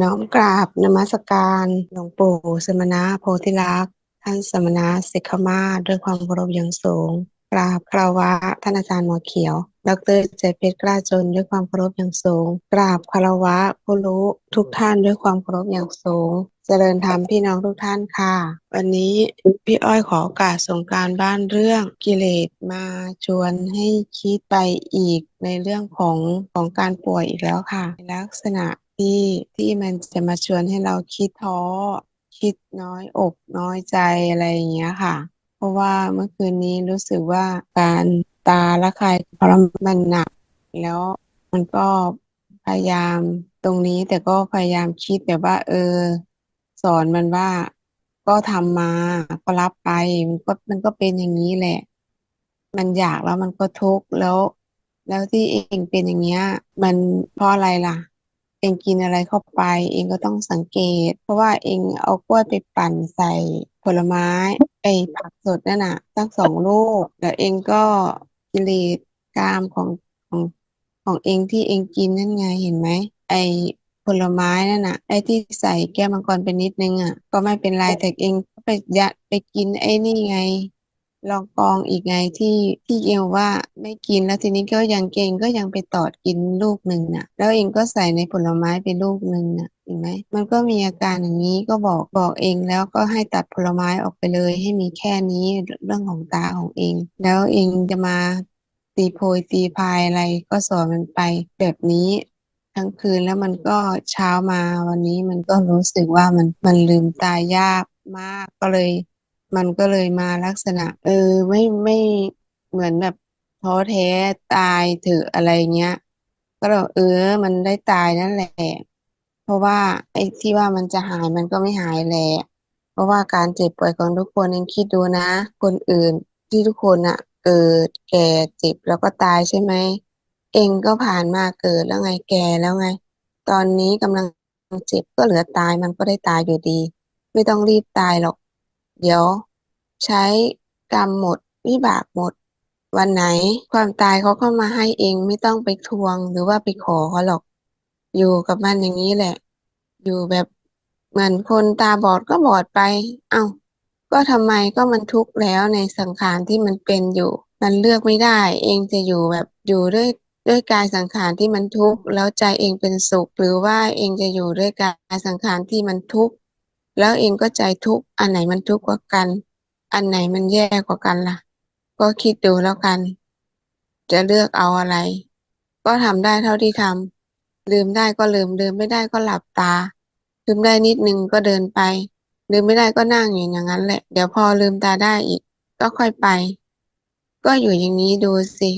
น้อมกราบนมัสการหลวงปู่สมณะโพธิลักษณ์ท่านสมณะสิกขมาศด้วยความเคารพอย่างสูง กราบคารวะท่านอาจารย์หมอเขียว ดรใจเพชรกล้าจนด้วยความเคารพอย่างสูง กราบคารวะผู้รู้ทุกท่านด้วยความเคารพอย่างสูง เจริญธรรมพี่น้องทุกท่านค่ะ วันนี้พี่อ้อยขอโอกาสส่งการบ้านเรื่องกิเลสมาชวนให้คิดไปอีกในเรื่องของของการป่วยอีกแล้วค่ะ ลักษณะ ที่ที่มันจะมาชวนให้เราคิดท้อ คิดน้อยอกน้อยใจอะไรอย่างเงี้ยค่ะ เพราะว่าเมื่อคืนนี้รู้สึกว่าการตาละคายเพราะมันหนัก แล้วมันก็พยายามตรงนี้แต่ก็พยายามคิดแต่ว่า เออ สอนมันว่าก็ทำมาก็รับไปมันก็มันก็เป็นอย่างนี้แหละ มันอยากแล้วมันก็ทุกข์แล้ว แล้วที่เองเป็นอย่างเงี้ย มันเพราะอะไรล่ะ เองกินอะไรเข้าไป เองก็ต้องสังเกต เพราะว่าเองเอากล้วยไปปั่นใส่ผลไม้ไอ้ผักสดนั่นน่ะตั้งสองลูกแล้วเองก็กิเลสกามของของของเองที่เองกินนั่นไงเห็นไหมไอ้ผลไม้นั่นน่ะไอ้ที่ใส่แก้วมังกรไปนิดนึงอะก็ไม่เป็นไรแต่เองก็ไปยัดไปกินไอ้นี่ไง ลองกองอีกไงที่ที่เองว่าไม่กินแล้วทีนี้ก็ยังเกงก็ยังไปตอดกินลูกหนึ่งน่ะ แล้วเองก็ใส่ในผลไม้ไปลูกหนึ่งน่ะเห็นไหมมันก็มีอาการอย่างนี้ก็บอกบอกเองแล้วก็ให้ตัดผลไม้ออกไปเลย ให้มีแค่นี้เรื่องของตาของเอง แล้วเองจะมาตีโพยตีพายอะไรก็สอนมันไปแบบนี้ทั้งคืนแล้วมันก็เช้ามาวันนี้มันก็รู้สึกว่ามันมันลืมตายากมากก็เลย มันก็เลยมาลักษณะ เออไม่ไม่เหมือนแบบท้อแท้ตายเถอะอะไรเงี้ย ก็เลยเออ มันได้ตายนั่นแหละ เพราะว่าไอ้ที่ว่ามันจะหายมันก็ไม่หายแหละ เพราะว่าการเจ็บป่วยของทุกคนเองคิดดูนะ คนอื่นที่ทุกคนอะเกิดแก่เจ็บแล้วก็ตายใช่ไหม เองก็ผ่านมาเกิดแล้วไงแก่แล้วไง ตอนนี้กำลังเจ็บก็เหลือตายมันก็ได้ตายอยู่ดี ไม่ต้องรีบตายหรอก เดี๋ยว ใช้กรรมหมดวิบากหมด วันไหนความตายเขาเข้ามาให้เองไม่ต้องไปทวงหรือว่าไปขอเขาหรอก อยู่กับมันอย่างนี้แหละ อยู่แบบเหมือนคนตาบอดก็บอดไป เอ้า ก็ทำไมก็มันทุกข์แล้วในสังขารที่มันเป็นอยู่ มันเลือกไม่ได้ เองจะอยู่แบบอยู่ด้วยด้วยกายสังขารที่มันทุกข์แล้วใจเองเป็นสุข หรือว่าเองจะอยู่ด้วยกายสังขารที่มันทุกข์แล้วเองก็ใจทุกข์อันไหนมันทุกข์กว่ากัน อันไหนมันแย่กว่ากันล่ะ ก็คิดดูแล้วกัน จะเลือกเอาอะไร ก็ทำได้เท่าที่ทำลืมได้ก็ลืมลืมไม่ได้ก็หลับตา ลืมได้นิดนึงก็เดินไป ลืมไม่ได้ก็นั่งอยู่อย่างนั้นแหละ เดี๋ยวพอลืมตาได้อีก ก็ค่อยไป ก็อยู่อย่างนี้ดูสิ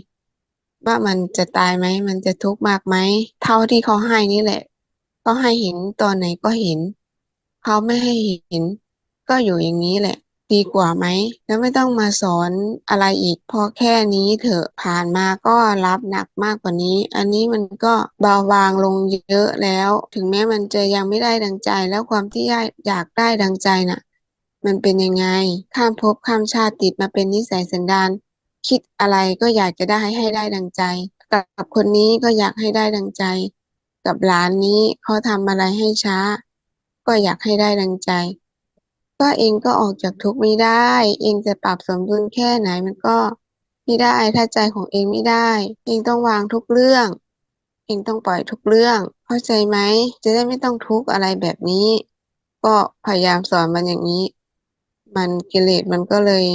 ว่ามันจะตายไหม มันจะทุกข์มากไหม เท่าที่เขาให้นี่แหละเขาให้เห็นตอนไหนก็เห็น เขาไม่ให้เห็น ก็อยู่อย่างนี้แหละ ดีกว่าไหม แล้วไม่ต้องมาสอนอะไรอีก พอแค่นี้เถอะผ่านมาก็รับหนักมากกว่านี้ อันนี้มันก็เบาบางลงเยอะแล้ว ถึงแม้มันจะยังไม่ได้ดังใจ แล้วความที่อยากได้ดังใจน่ะ มันเป็นยังไง ข้ามภพข้ามชาติติดมาเป็นนิสัยสันดานคิดอะไรก็อยากจะได้ให้ได้ดังใจ กับคนนี้ก็อยากให้ได้ดังใจ กับหลานนี้เขาทำอะไรให้ช้า ก็อยากให้ได้ดังใจ ก็เองก็ออกจากทุกข์ไม่ได้ เองจะปรับสมดุลแค่ไหนมันก็ไม่ได้ถ้าใจของเองไม่ได้ เองต้องวางทุกเรื่อง เองต้องปล่อยทุกเรื่อง เข้าใจไหมจะได้ไม่ต้องทุกข์อะไรแบบนี้ ก็พยายามสอนมันอย่างนี้ มันกิเลสมันก็เลย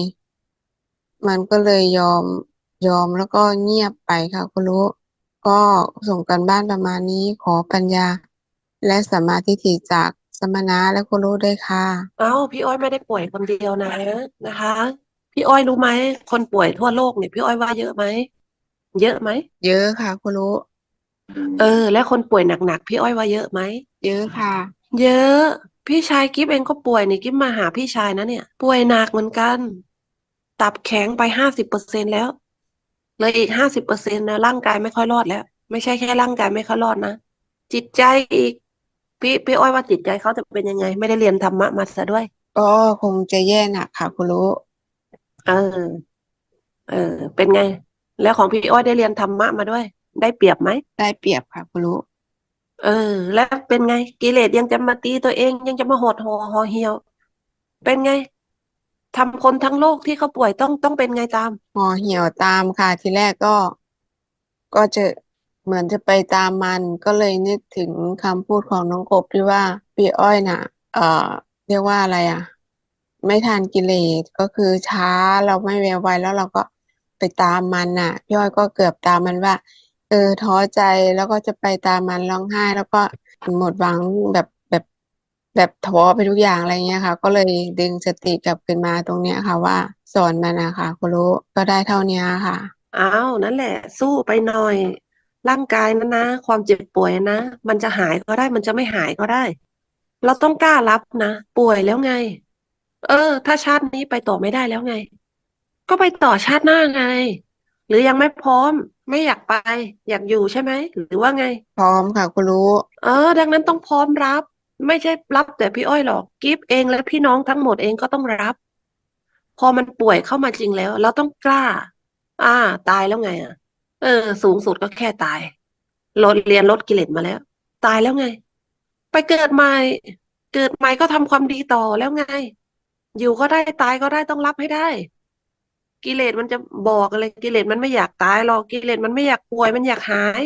มันก็เลยยอมยอมแล้วก็เงียบไปค่ะคุณรู้ ก็ส่งกันบ้านประมาณนี้ขอปัญญา และสมาธิฏฐิจาก สมณะและคุณรู้ด้วยค่ะ เอ้าพี่อ้อยไม่ได้ป่วยคนเดียวนะนะคะ พี่อ้อยรู้ไหมคนป่วยทั่วโลกเนี่ยพี่อ้อยว่าเยอะไหมเยอะไหมเยอะค่ะคุณรู้ เออ และคนป่วยหนักๆพี่อ้อยว่าเยอะไหมเยอะค่ะ เยอะ พี่ชายกิฟเองก็ป่วยนี่กิฟมาหาพี่ชายนะเนี่ย ป่วยหนักเหมือนกัน ตับแข็งไปห้าสิบเปอร์เซ็นแล้วเหลยอีกห้าสิบเปอร์เซ็นนะร่างกายไม่ค่อยรอดแล้ว ไม่ใช่แค่ร่างกายไม่ค่อยรอดนะจิตใจอีก พี่พี่อ้อยว่าจิตใจเขาจะเป็นยังไง ไม่ได้เรียนธรรมะมาซะด้วย ก็คงจะแย่หนักค่ะคุณรู้ เออ เออ เป็นไง แล้วของพี่อ้อยได้เรียนธรรมะมาด้วย ได้เปรียบไหม ได้เปรียบค่ะคุณรู้ เออ แล้วเป็นไง กิเลสยังจะมาตีตัวเอง ยังจะมาหดหอหอเหี่ยว เป็นไงทำคนทั้งโลกที่เขาป่วยต้องต้องเป็นไงตามห่อเหี่ยวตามค่ะ ทีแรกก็ ก็จะ เหมือนจะไปตามมันก็เลยนึกถึงคำพูดของน้องกบที่ว่าพี่อ้อยน่ะ เอ่อ เรียกว่าอะไรอะ ไม่ทันกิเลสก็คือช้าเราไม่แววไวแล้วเราก็ไปตามมันน่ะพี่อ้อยก็เกือบตามมันว่า เออท้อใจแล้วก็จะไปตามมันร้องไห้ แล้วก็หมดหวังแบบแบบแบบท้อไปทุกอย่างอะไรเงี้ยค่ะ ก็เลยดึงสติกลับขึ้นมาตรงเนี้ยค่ะ ว่าสอนมันนะคะคุณรู้ก็ได้เท่านี้ค่ะ อ้าวนั่นแหละ สู้ไปหน่อย ร่างกายนั้นนะ ความเจ็บป่วยนะ มันจะหายก็ได้ มันจะไม่หายก็ได้ เราต้องกล้ารับนะป่วยแล้วไง เออ ถ้าชาตินี้ไปต่อไม่ได้แล้วไง ก็ไปต่อชาติหน้าไง หรือยังไม่พร้อม ไม่อยากไป อยากอยู่ใช่ไหมหรือว่าไง พร้อมค่ะคุณรู้ เออ ดังนั้นต้องพร้อมรับ ไม่ใช่รับแต่พี่อ้อยหรอกกิฟเองและพี่น้องทั้งหมดเองก็ต้องรับ พอมันป่วยเข้ามาจริงแล้ว เราต้องกล้า อ่า ตายแล้วไงอะ เออ สูงสุดก็แค่ตายลดเรียนลดกิเลสมาแล้ว ตายแล้วไง ไปเกิดใหม่ เกิดใหม่ก็ทำความดีต่อแล้วไง อยู่ก็ได้ตายก็ได้ต้องรับให้ได้ กิเลสมันจะบอกอะไรกิเลสมันไม่อยากตายหรอกกิเลสมันไม่อยากป่วยมันอยากหาย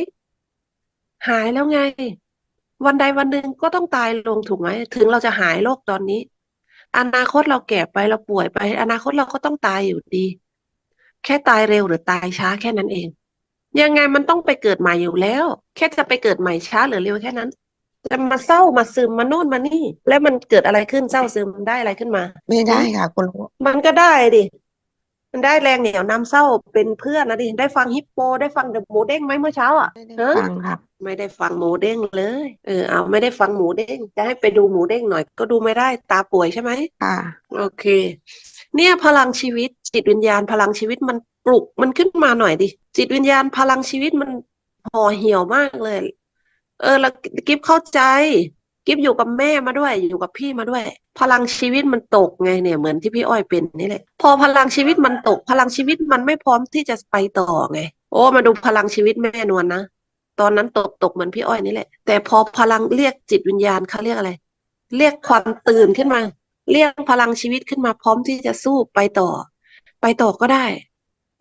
หายแล้วไง วันใดวันหนึ่งก็ต้องตายลงถูกไหมถึงเราจะหายโรคตอนนี้ อนาคตเราแก่ไปเราป่วยไป อนาคตเราก็ต้องตายอยู่ดี แค่ตายเร็วหรือตายช้าแค่นั้นเอง ยังไงมันต้องไปเกิดใหม่อยู่แล้ว แค่จะไปเกิดใหม่ช้าหรือเร็วแค่นั้นจะมาเศร้ามาซึมมาโน่นมานี่ แล้วมันเกิดอะไรขึ้นเศร้าซึมมันได้อะไรขึ้นมา ไม่ได้ค่ะคุณรู้มันก็ได้ดิมันได้แรงเหนี่ยวนำเศร้าเป็นเพื่อนนะดิได้ฟังฮิปโป ได้ฟังเดอะหมูเด้งไหมเมื่อเช้าอะไม่ได้เออฟังค่ะไม่ได้ฟังหมูเด้งเลยเออเอาไม่ได้ฟังหมูเด้งจะให้ไปดูหมูเด้งหน่อย ก็ดูไม่ได้ตาป่วยใช่ไหมค่ะโอเค เนี่ยพลังชีวิต จิตวิญญาณพลังชีวิตมันปลุกมันขึ้นมาหน่อยดิจิตวิญญาณพลังชีวิตมันห่อเหี่ยวมากเลย เออ แล้วกิฟเข้าใจ กิฟอยู่กับแม่มาด้วย อยู่กับพี่มาด้วย พลังชีวิตมันตกไงเนี่ยเหมือนที่พี่อ้อยเป็นนี่แหละ พอพลังชีวิตมันตก พลังชีวิตมันไม่พร้อมที่จะไปต่อไง โอ้มาดูพลังชีวิตแม่นวลนะตอนนั้นตกตกเหมือนพี่อ้อยนี่แหละ แต่พอพลังเรียกจิตวิญญาณเขาเรียกอะไร เรียกความตื่นขึ้นมา เรียกพลังชีวิตขึ้นมาพร้อมที่จะสู้ไปต่อ ไปต่อก็ได้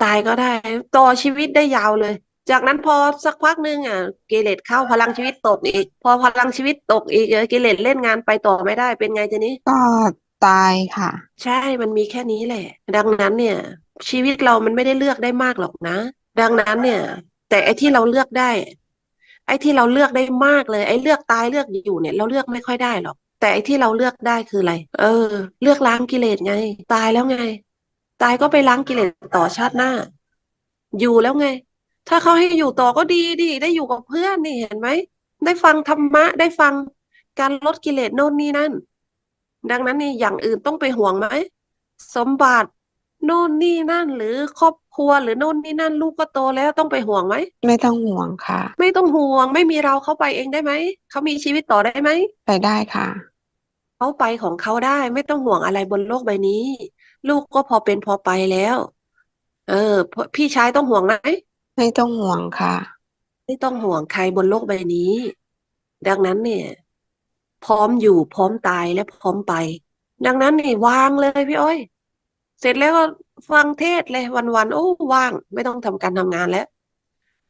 ตายก็ได้ ต่อชีวิตได้ยาวเลย จากนั้นพอสักพักหนึ่งอะกิเลสเข้าพลังชีวิตตกอีก พอพลังชีวิตตกอีกเออกิเลสเล่นงานไปต่อไม่ได้เป็นไงทีนี้ก็ตายค่ะ ใช่มันมีแค่นี้แหละ ดังนั้นเนี่ย ชีวิตเรามันไม่ได้เลือกได้มากหรอกนะ ดังนั้นเนี่ย แต่ไอ้ที่เราเลือกได้ ไอ้ที่เราเลือกได้มากเลย ไอ้เลือกตายเลือกอยู่เนี่ย เราเลือกไม่ค่อยได้หรอก แต่ไอ้ที่เราเลือกได้คืออะไร เออ เลือกล้างกิเลสไง ตายแล้วไง ตายก็ไปล้างกิเลสต่อชาติหน้า อยู่แล้วไง ถ้าเขาให้อยู่ต่อก็ดีดีได้อยู่กับเพื่อนนี่เห็นไหม ได้ฟังธรรมะ ได้ฟังการลดกิเลสโน่นนี่นั่น ดังนั้นนี่อย่างอื่นต้องไปห่วงไหม สมบัติโน่นนี่นั่น หรือครอบครัวหรือโน่นนี่นั่น ลูกก็โตแล้วต้องไปห่วงไหม ไม่ต้องห่วงค่ะ ไม่ต้องห่วงไม่มีเราเขาไปเองได้ไหม เขามีชีวิตต่อได้ไหม ไปได้ค่ะ เขาไปของเขาได้ไม่ต้องห่วงอะไรบนโลกใบนี้ ลูกก็พอเป็นพอไปแล้ว เออพพี่ชายต้องห่วงไหมไม่ต้องห่วงค่ะ ไม่ต้องห่วงใครบนโลกใบนี้ ดังนั้นเนี่ย พร้อมอยู่พร้อมตายและพร้อมไป ดังนั้นนี่วางเลยพี่อ้อย เสร็จแล้วก็ฟังเทศเลยวันๆโอ้ว่าง ไม่ต้องทำการทำงานแล้ว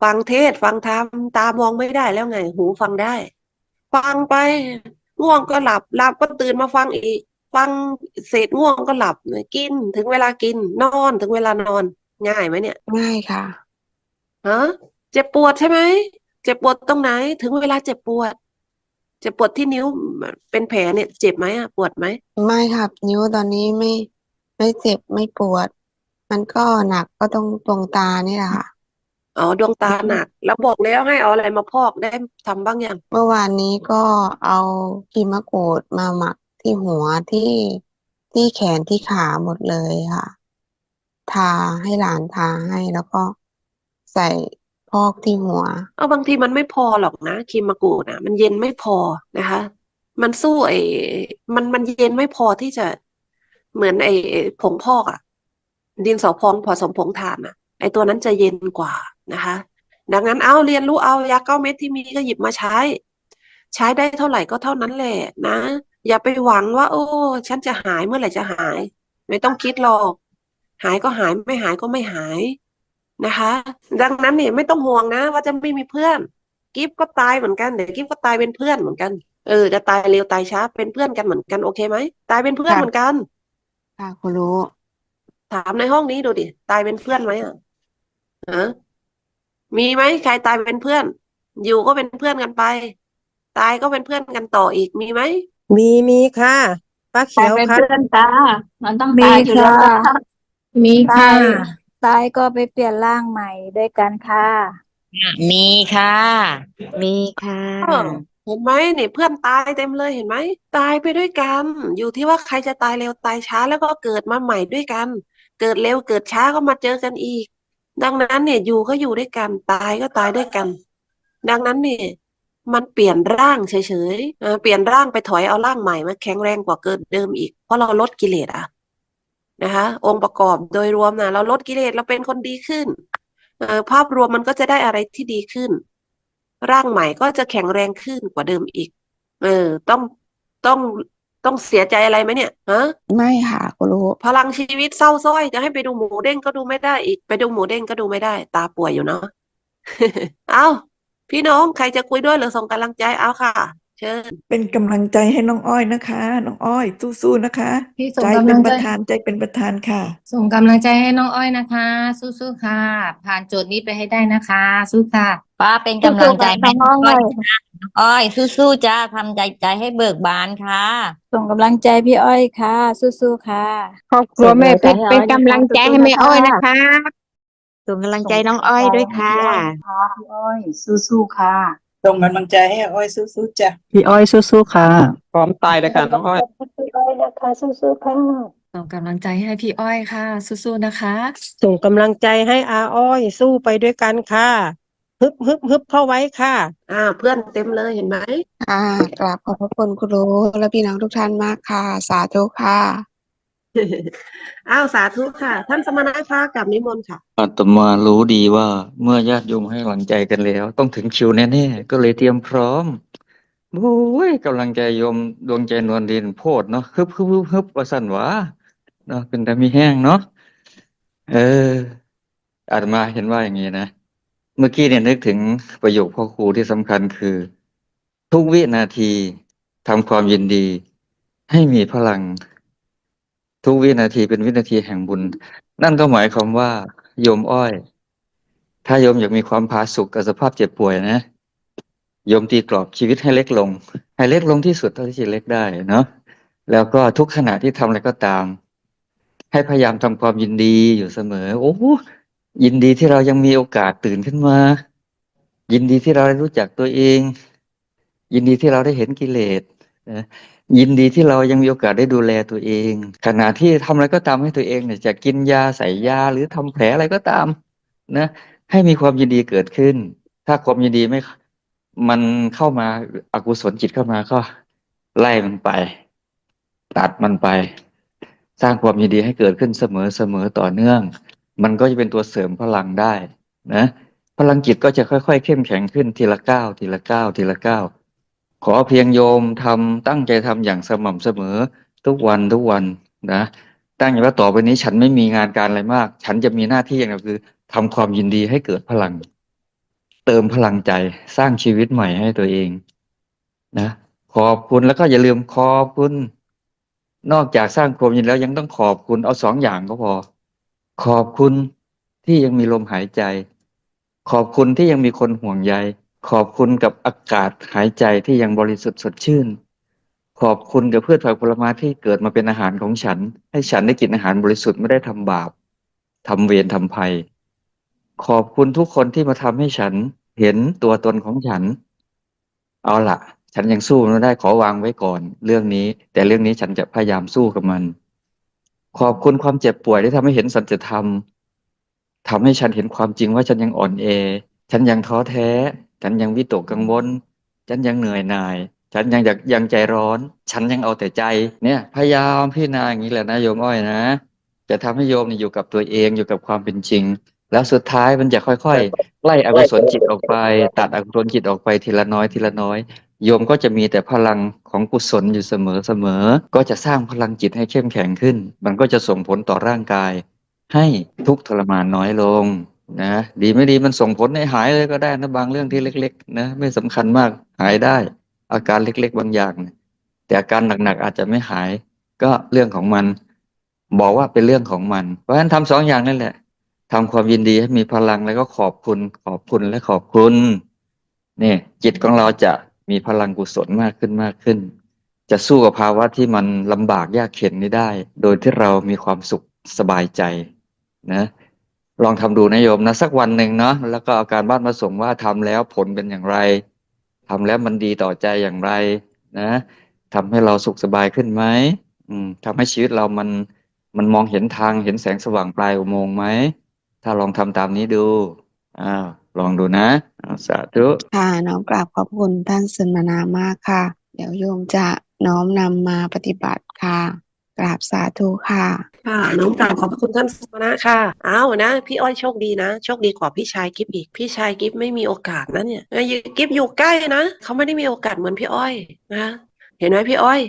ฟังเทศฟังธรรมตามองไม่ได้แล้วไง หูฟังได้ ฟังไป ง่วงก็หลับหลับก็ตื่นมาฟังอีก ฟังเสร็จง่วงก็หลับกินถึงเวลากินนอนถึงเวลานอน ง่ายไหมเนี่ยง่ายค่ะฮะเจ็บปวดใช่ไหมเจ็บปวดตรงไหน ถึงเวลาเจ็บปวด เจ็บปวดที่นิ้วเป็นแผลเนี่ย เจ็บไหมอะปวดไหมไม่ครับ นิ้วตอนนี้ไม่ ไม่เจ็บไม่ปวด มันก็หนักก็ตรงตรงตานี่แหละค่ะ อ๋อดวงตาหนัก แล้วบอกแล้วให้เอาอะไรมาพอกได้ทำบ้างยังเมื่อวานนี้ก็เอาครีมมะกรูดมาหมักที่หัวที่ที่แขนที่ขาหมดเลยค่ะ ทาให้หลานทาให้แล้วก็ใส่พอกที่หัว เอาบางทีมันไม่พอหรอกนะครีมมะกรูดอะมันเย็นไม่พอนะคะ มันสู้ไอ้มันมันเย็นไม่พอที่จะเหมือนไอ้ผงพอกอะดินสอพองผสมผงถ่านอะ ไอ้ตัวนั้นจะเย็นกว่านะคะ ดังนั้นเอาเรียนรู้เอายาเก้าเม็ดที่มีก็หยิบมาใช้ ใช้ได้เท่าไหร่ก็เท่านั้นแหละนะ อย่าไปหวังว่า โอ้ ฉันจะหายเมื่อไหร่จะหาย ไม่ต้องคิดหรอก หายก็หายไม่หายก็ไม่หายนะคะ ดังนั้นเนี่ยไม่ต้องห่วงนะ ว่าจะไม่มีเพื่อนกิฟก็ตายเหมือนกันเดี๋ยวกิฟก็ตายเป็นเพื่อนเหมือนกันเออจะตายเร็วตายช้าเป็นเพื่อนกันเหมือนกันโอเคไหมตายเป็นเพื่อนค่ะเหมือนกันค่ะครูรู้ ถามในห้องนี้ดูดิ ตายเป็นเพื่อนไหมอะ ฮะมีไหมใครตายเป็นเพื่อน อยู่ก็เป็นเพื่อนกันไป ตายก็เป็นเพื่อนกันต่ออีกมีไหมมีมีค่ะป้าเขีตายยวเป็นค่ะ เพื่อนตา มันต้องมีตายอยู่แล้วค่ะค่ะมีค่ะตายตายก็ไปเปลี่ยนร่างใหม่ด้วยกันค่ะ มีค่ะ มีค่ะ เออเห็นไหมเนี่ยเพื่อนตายเต็มเลยเห็นไหมตายไปด้วยกัน อยู่ที่ว่าใครจะตายเร็วตายช้าแล้วก็เกิดมาใหม่ด้วยกัน เกิดเร็วเกิดช้าก็มาเจอกันอีก ดังนั้นเนี่ยอยู่ก็อยู่ด้วยกันตายก็ตายด้วยกัน ดังนั้นเนี่ยมันเปลี่ยนร่างเฉยๆเออเปลี่ยนร่างไปถอยเอาร่างใหม่มาแข็งแรงกว่าเกินเดิมอีก เพราะเราลดกิเลสอะนะคะ องค์ประกอบโดยรวมนะเราลดกิเลสเราเป็นคนดีขึ้นภาพรวมมันก็จะได้อะไรที่ดีขึ้น ร่างใหม่ก็จะแข็งแรงขึ้นกว่าเดิมอีก เออ ต้องต้อง ต้องเสียใจอะไรไหมเนี่ยฮะไม่ค่ะครูรู้ พลังชีวิตเศร้าสร้อยจะให้ไปดูหมูเด้งก็ดูไม่ได้อีก ไปดูหมูเด้งก็ดูไม่ได้ ตาป่วยอยู่เนาะ เอาพี่น้องใครจะคุยด้วยหรือส่งกำลังใจเอาค่ะเชิญเป็นกำลังใจให้น้องอ้อยนะคะ น้องอ้อยสู้ๆนะคะพี่ส่งใจกำเป็ลันงปใจระธานใจเป็นประธานค่ะ ส่งกำลังใจให้น้องอ้อยนะคะ สู้ๆค่ะ ผ่านโจทย์นี้ไปให้ได้นะคะ สู้ค่ะ ป้าเป็นกำลังใจให้น้องอ้อยค่ะน้องอ้อยสู้ๆจ้าทำใจใจให้เบิกบานค่ะ ส่งกำลังใจพี่อ้อยค่ะ สู้ๆค่ะ ครอบครัวแม่เพชรเป็นกำลังใจให้แม่อ้อยนะคะส่งกำลังใจน้องอ้อยด้วยค่ะ พี่อ้อย สู้ๆค่ะ ส่งกำลังใจให้อ้อยสู้ๆจ้ะพี่อ้อยสู้ๆค่ะ พร้อมตายเลยค่ะน้องอ้อยพี่อ้อยนะคะสู้ๆค่ะส่งกำลังใจให้พี่อ้อยค่ะ สู้ๆนะคะ ส่งกำลังใจให้อาอ้อยสู้ไปด้วยกันค่ะ ฮึบฮึบฮึบเข้าไว้ค่ะ อ่า เพื่อนเต็มเลยเห็นไหม ค่ะกราบขอบพระคุณครูรู้และพี่น้องทุกท่านมากค่ะ สาธุค่ะ อ้าวสาธุค่ะ ท่านสมณะค่ะกับนิมนต์ค่ะ อาตมารู้ดีว่าเมื่อญาติโยมให้กำลังใจกันแล้ว ต้องถึงคิวแน่ๆก็เลยเตรียมพร้อมโอ้ยกำลังใจโยมดวงใจนวลดินโพดเนาะฮึบฮึบฮึบฮึบว่าสั่นหวะเนาะเป็นแต่มีแห้งเนาะเออ อาตมาเห็นว่าอย่างนี้นะเมื่อกี้เนี่ยนึกถึงประโยคพ่อครูที่สำคัญคือ ทุกวินาทีทำความยินดี ให้มีพลัง ทุกวินาทีเป็นวินาทีแห่งบุญ นั่นก็หมายความว่า โยมอ้อย ถ้าโยมอยากมีความผาสุกกับสภาพเจ็บป่วยนะโยมตีกรอบชีวิตให้เล็กลง ให้เล็กลงที่สุดเท่าที่จะเล็กได้เนาะแล้วก็ทุกขณะที่ทำอะไรก็ตาม ให้พยายามทำความยินดีอยู่เสมอ โอ้ยินดีที่เรายังมีโอกาสตื่นขึ้นมา ยินดีที่เราได้รู้จักตัวเอง ยินดีที่เราได้เห็นกิเลสนะ ยินดีที่เรายังมีโอกาสได้ดูแลตัวเอง ขณะที่ทำอะไรก็ตามให้ตัวเองเนี่ยจะกินยาใส่ยาหรือทำแผลอะไรก็ตามนะให้มีความยินดีเกิดขึ้น ถ้าความยินดีไม่มันเข้ามาอกุศลจิตเข้ามาก็ไล่มันไป ตัดมันไป สร้างความยินดีให้เกิดขึ้นเสมอเสมอต่อเนื่อง มันก็จะเป็นตัวเสริมพลังได้นะพลังจิตก็จะค่อยๆ เข้มแข็งขึ้นทีละก้าวทีละก้าวทีละก้าว ขอเพียงโยมทำตั้งใจทำอย่างสม่ำเสมอทุกวันทุกวันนะ ตั้งใจว่าต่อไปนี้ฉันไม่มีงานการอะไรมาก ฉันจะมีหน้าที่อย่างเดียวคือทำความยินดีให้เกิดพลัง เติมพลังใจสร้างชีวิตใหม่ให้ตัวเองนะขอบคุณแล้วก็อย่าลืมขอบคุณ นอกจากสร้างความยินดีแล้วยังต้องขอบคุณเอาสองอย่างก็พอ ขอบคุณที่ยังมีลมหายใจ ขอบคุณที่ยังมีคนห่วงใย ขอบคุณกับอากาศหายใจที่ยังบริสุทธิ์สดชื่น ขอบคุณกับพืชผักผลไม้ที่เกิดมาเป็นอาหารของฉัน ให้ฉันได้กินอาหารบริสุทธิ์ไม่ได้ทำบาปทำเวรทำภัย ขอบคุณทุกคนที่มาทำให้ฉันเห็นตัวตนของฉัน เอาล่ะฉันยังสู้ไม่ได้ขอวางไว้ก่อน เรื่องนี้ แต่เรื่องนี้ฉันจะพยายามสู้กับมัน ขอบคุณความเจ็บป่วยที่ทำให้เห็นสัจธรรมทำให้ฉันเห็นความจริงว่าฉันยังอ่อนแอ ฉันยังท้อแท้ ฉันยังวิตกกังวล ฉันยังเหนื่อยหน่าย ฉันยังอยากยังใจร้อน ฉันยังเอาแต่ใจเนี่ย พยายามพิจารณาอย่างนี้แหละนะโยมอ้อยนะ จะทำให้โยมเนี่ยอยู่กับตัวเองอยู่กับความเป็นจริง แล้วสุดท้ายมันจะค่อยๆไล่อกุศลจิตออกไป ตัดอกุศลจิตออกไปทีละน้อยทีละน้อยโยมก็จะมีแต่พลังของกุศลอยู่เสมอเสมอ ก็จะสร้างพลังจิตให้เข้มแข็งขึ้น มันก็จะส่งผลต่อร่างกาย ให้ทุกทรมานน้อยลง นะดีไม่ดีมันส่งผลให้หายเลยก็ได้นะบางเรื่องที่เล็ก ๆ นะไม่สำคัญมากหายได้ อาการเล็ก ๆ บางอย่างนะแต่อาการหนักๆอาจจะไม่หาย ก็เรื่องของมัน บอกว่าเป็นเรื่องของมัน เพราะฉะนั้นทำสองอย่างนั่นแหละทำความยินดีให้มีพลังแล้วก็ขอบคุณ ขอบคุณและขอบคุณนี่จิตของเราจะมีพลังกุศลมากขึ้นมากขึ้น จะสู้กับภาวะที่มันลำบากยากเข็นนี้ได้ โดยที่เรามีความสุขสบายใจนะ ลองทำดูนะโยมนะสักวันหนึ่งเนาะแล้วก็เอาการบ้านมาส่งว่าทำแล้วผลเป็นอย่างไรทำแล้วมันดีต่อใจอย่างไร นะทำให้เราสุขสบายขึ้นไหมอืมทำให้ชีวิตเรามันมันมองเห็นทางเห็นแสงสว่างปลายอุโมงค์ไหมถ้าลองทำตามนี้ดูอ้าวลองดูนะสาธุค่ะน้อมกราบขอบคุณท่านสมณามากค่ะ เดี๋ยวโยมจะน้อมนำมาปฏิบัติค่ะ กราบสาธุค่ะ ค่ะ น้องกราบขอบพระคุณท่านสมณะค่ะอ้าวนะ พี่อ้อยโชคดีนะ โชคดีกว่าพี่ชายกิฟอีก พี่ชายกิฟไม่มีโอกาสนะเนี่ยเออกิฟอยู่ใกล้นะ เขาไม่ได้มีโอกาสเหมือนพี่อ้อยนะ เห็นไหมพี่อ้อย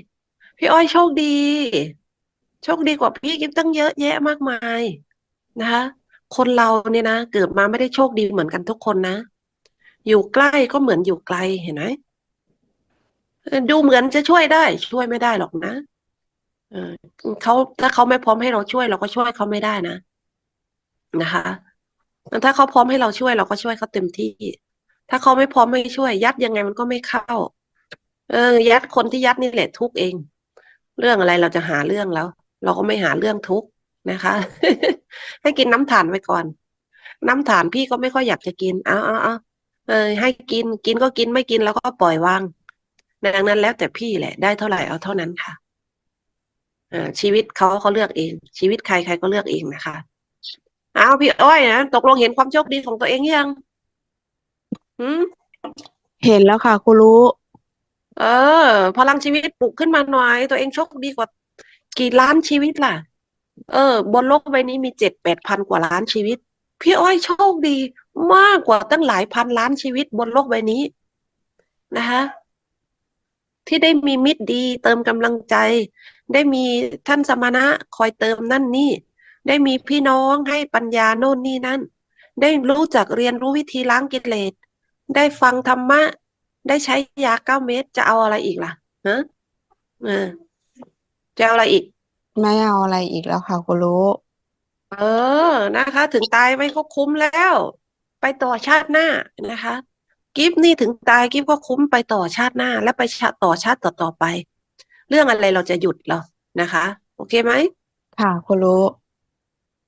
พี่อ้อยโชคดี โชคดีกว่าพี่กิฟตั้งเยอะแยะมากมายนะคะ คนเราเนี่ยนะเกิดมาไม่ได้โชคดีเหมือนกันทุกคนนะ อยู่ใกล้ก็เหมือนอยู่ไกล เห็นไหมดูเหมือนจะช่วยได้ ช่วยไม่ได้หรอกนะ เออเขาถ้าเขาไม่พร้อมให้เราช่วย เราก็ช่วยเขาไม่ได้นะนะคะถ้าเขาพร้อมให้เราช่วย เราก็ช่วยเขาเต็มที่ ถ้าเขาไม่พร้อมให้ช่วย ยัดยังไงมันก็ไม่เข้า เออ ยัดคนที่ยัดนี่แหละทุกเอง เรื่องอะไรเราจะหาเรื่องแล้ว เราก็ไม่หาเรื่องทุกนะคะ ให้กินน้ำถ่านไว้ก่อน น้ำถ่านพี่ก็ไม่ค่อยอยากจะกินเอาเอาเอาเออ ให้กินกินก็กินไม่กินแล้วก็ปล่อยวางดังนั้นแล้วแต่พี่แหละ ได้เท่าไหร่เอาเท่านั้นค่ะ ชีวิตเขาเขาเลือกเอง ชีวิตใครใครก็เลือกเองนะคะเอาพี่อ้อยนะตกลงเห็นความโชคดีของตัวเองยังหืมเห็นแล้วค่ะครูรู้ เออ พลังชีวิตปลุกขึ้นมาหน่อย ตัวเองโชคดีกว่า กี่ล้านชีวิตล่ะ เออ บนโลกใบนี้มีเจ็ดแปดพันกว่าล้านชีวิต พี่อ้อยโชคดี มากกว่าตั้งหลายพันล้านชีวิตบนโลกใบนี้นะคะ ที่ได้มีมิตรดีเติมกำลังใจ ได้มีท่านสมณะคอยเติมนั่นนี่ ได้มีพี่น้องให้ปัญญาโน่นนี่นั่น ได้รู้จักเรียนรู้วิธีล้างกิเลส ได้ฟังธรรมะ ได้ใช้ยาเก้าเม็ดจะเอาอะไรอีกล่ะฮะเออจะเอาอะไรอีก ไม่เอาอะไรอีกแล้วค่ะครูรู้เออนะคะ ถึงตายไม่ก็คุ้มแล้ว ไปต่อชาติหน้านะคะ กิฟนี่ถึงตายกิฟก็คุ้มไปต่อชาติหน้า และไปชาต่อชาติต่อๆไป เรื่องอะไรเราจะหยุดเรานะคะ โอเคไหมค่ะครูรู้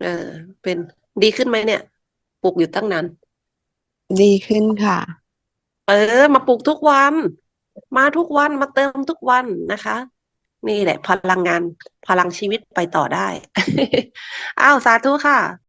เออ เป็นดีขึ้นไหมเนี่ย ปลูกอยู่ตั้งนานดีขึ้นค่ะ เออ มาปลูกทุกวัน มาทุกวันมาเติมทุกวันนะคะ นี่แหละ พลังงาน พลังชีวิตไปต่อได้ อ้าว สาธุค่ะ